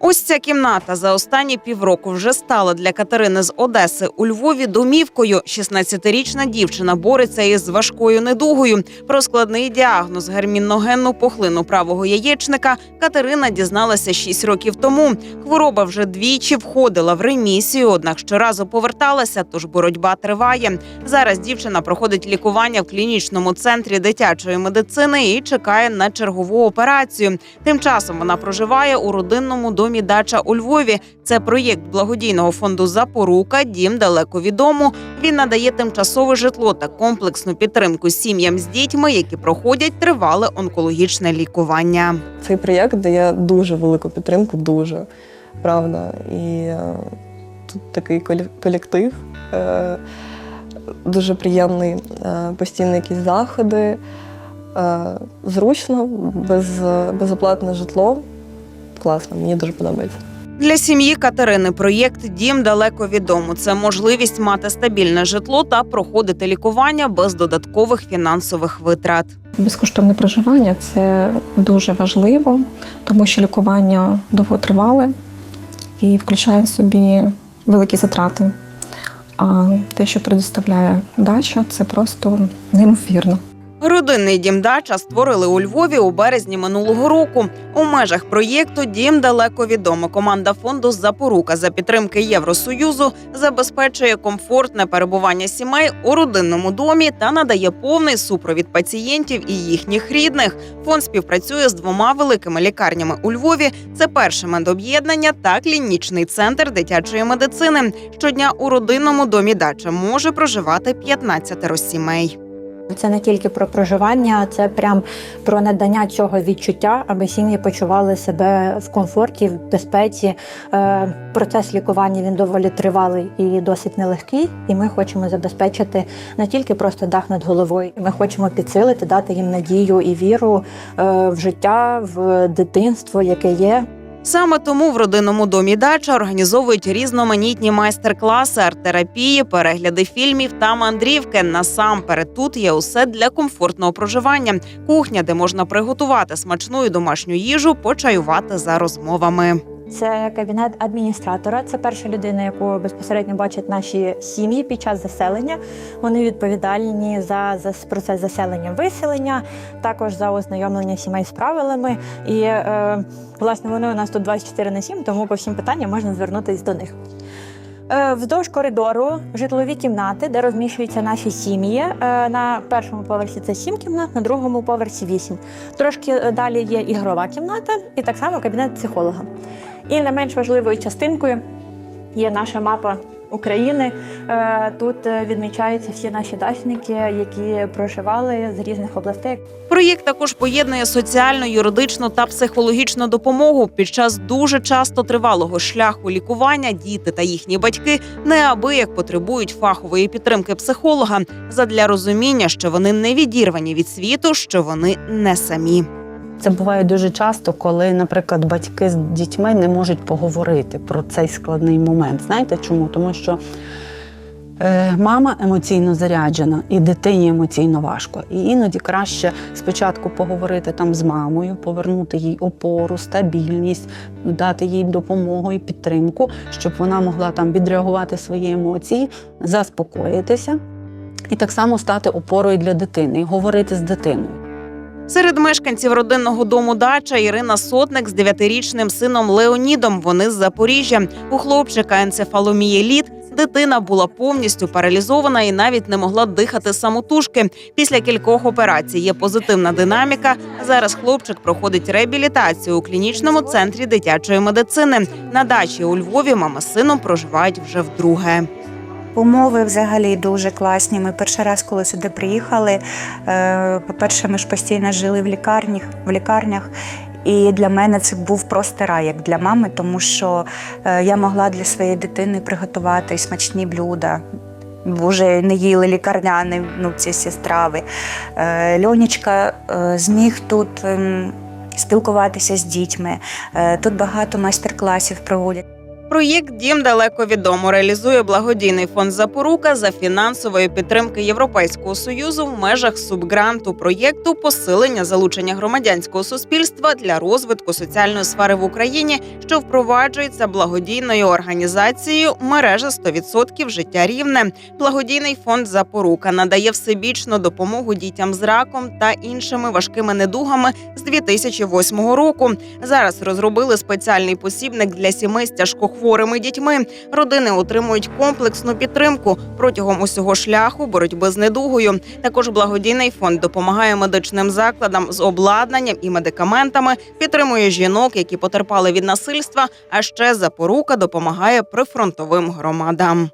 Ось ця кімната за останні півроку вже стала для Катерини з Одеси у Львові домівкою. 16-річна дівчина бореться із важкою недугою. Про складний діагноз герміногенну пухлину правого яєчника Катерина дізналася 6 років тому. Хвороба вже двічі входила в ремісію, однак щоразу поверталася, тож боротьба триває. Зараз дівчина проходить лікування в клінічному центрі дитячої медицини і чекає на чергову операцію. Тим часом вона проживає у родинному домі Дача у Львові. Це проєкт благодійного фонду Запорука. Дім далеко від. Він надає тимчасове житло та комплексну підтримку сім'ям з дітьми, які проходять тривале онкологічне лікування. Цей проєкт дає дуже велику підтримку, дуже правда. І е, тут такий колектив, е, дуже приємний, е, постійні якісь заходи, зручно, без, безоплатне житло. Класно, мені дуже подобається. Для сім'ї Катерини проєкт Дім далеко від дому. Це можливість мати стабільне житло та проходити лікування без додаткових фінансових витрат. Безкоштовне проживання це дуже важливо, тому що лікування довготривале і включає в собі великі затрати. А те, що предоставляє дача, це просто неймовірно. Родинний дім дача створили у Львові у березні минулого року. У межах проєкту Дім далеко відомо. Команда фонду Запорука за підтримки Євросоюзу забезпечує комфортне перебування сімей у родинному домі та надає повний супровід пацієнтів і їхніх рідних. Фонд співпрацює з двома великими лікарнями у Львові. Це перше медоб'єднання та клінічний центр дитячої медицини. Щодня у родинному домі дача може проживати 15 сімей. Це не тільки про проживання, це прям про надання цього відчуття, аби сім'ї почували себе в комфорті, в безпеці. Е, Процес лікування він доволі тривалий і досить нелегкий. І ми хочемо забезпечити не тільки просто дах над головою. Ми хочемо підсилити, дати їм надію і віру е, в життя, в дитинство, яке є. Саме тому в родинному домі дача організовують різноманітні майстер-класи, арт-терапії, перегляди фільмів та мандрівки. Насамперед тут є усе для комфортного проживання. Кухня, де можна приготувати смачну і домашню їжу, почаювати за розмовами. Це кабінет адміністратора. Це перша людина, яку безпосередньо бачать наші сім'ї під час заселення. Вони відповідальні за, за процес заселення виселення, також за ознайомлення сімей з правилами. І е, власне вони у нас тут 24 на 7, тому по всім питанням можна звернутися до них. Е, Вздовж коридору житлові кімнати, де розміщуються наші сім'ї. Е, На першому поверсі це сім кімнат, на другому поверсі вісім. Трошки е, далі є ігрова кімната і так само кабінет психолога. І не менш важливою частинкою є наша мапа України. Е, Тут е, відмічаються всі наші дачники, які проживали з різних областей. Проєкт також поєднує соціальну, юридичну та психологічну допомогу. Під час дуже часто тривалого шляху лікування діти та їхні батьки неабияк потребують фахової підтримки психолога задля розуміння, що вони не відірвані від світу, що вони не самі. Це буває дуже часто, коли, наприклад, батьки з дітьми не можуть поговорити про цей складний момент. Знаєте чому? Тому що е, мама емоційно заряджена і дитині емоційно важко. І іноді краще спочатку поговорити там з мамою, повернути їй опору, стабільність, дати їй допомогу і підтримку, щоб вона могла там відреагувати свої емоції, заспокоїтися і так само стати опорою для дитини і говорити з дитиною. Серед мешканців родинного дому дача Ірина Сотник з дев'ятирічним сином Леонідом. Вони з Запоріжжя. У хлопчика енцефаломієліт. Дитина була повністю паралізована і навіть не могла дихати самотужки. Після кількох операцій є позитивна динаміка. Зараз хлопчик проходить реабілітацію у клінічному центрі дитячої медицини. На дачі у Львові мама з сином проживають вже вдруге. Умови взагалі дуже класні. Ми перший раз, коли сюди приїхали, е, по-перше, ми ж постійно жили в лікарнях, в лікарнях. І для мене це був просто рай, як для мами, тому що е, я могла для своєї дитини приготувати смачні блюда. Вже не їли лікарняні ну, ці всі страви. Е, Льонічка е, зміг тут ем, спілкуватися з дітьми. Тут багато майстер-класів проводять. Проєкт Дім далеко від дому реалізує благодійний фонд Запорука за фінансової підтримки Європейського союзу в межах субгранту проєкту посилення залучення громадянського суспільства для розвитку соціальної сфери в Україні, що впроваджується благодійною організацією мережа 100% життя рівне. Благодійний фонд Запорука надає всебічну допомогу дітям з раком та іншими важкими недугами з 2008 року. Зараз розробили спеціальний посібник для сімей з тяжкохворими дітьми. Родини отримують комплексну підтримку протягом усього шляху боротьби з недугою. Також благодійний фонд допомагає медичним закладам з обладнанням і медикаментами, підтримує жінок, які потерпали від насильства. А ще запорука допомагає прифронтовим громадам.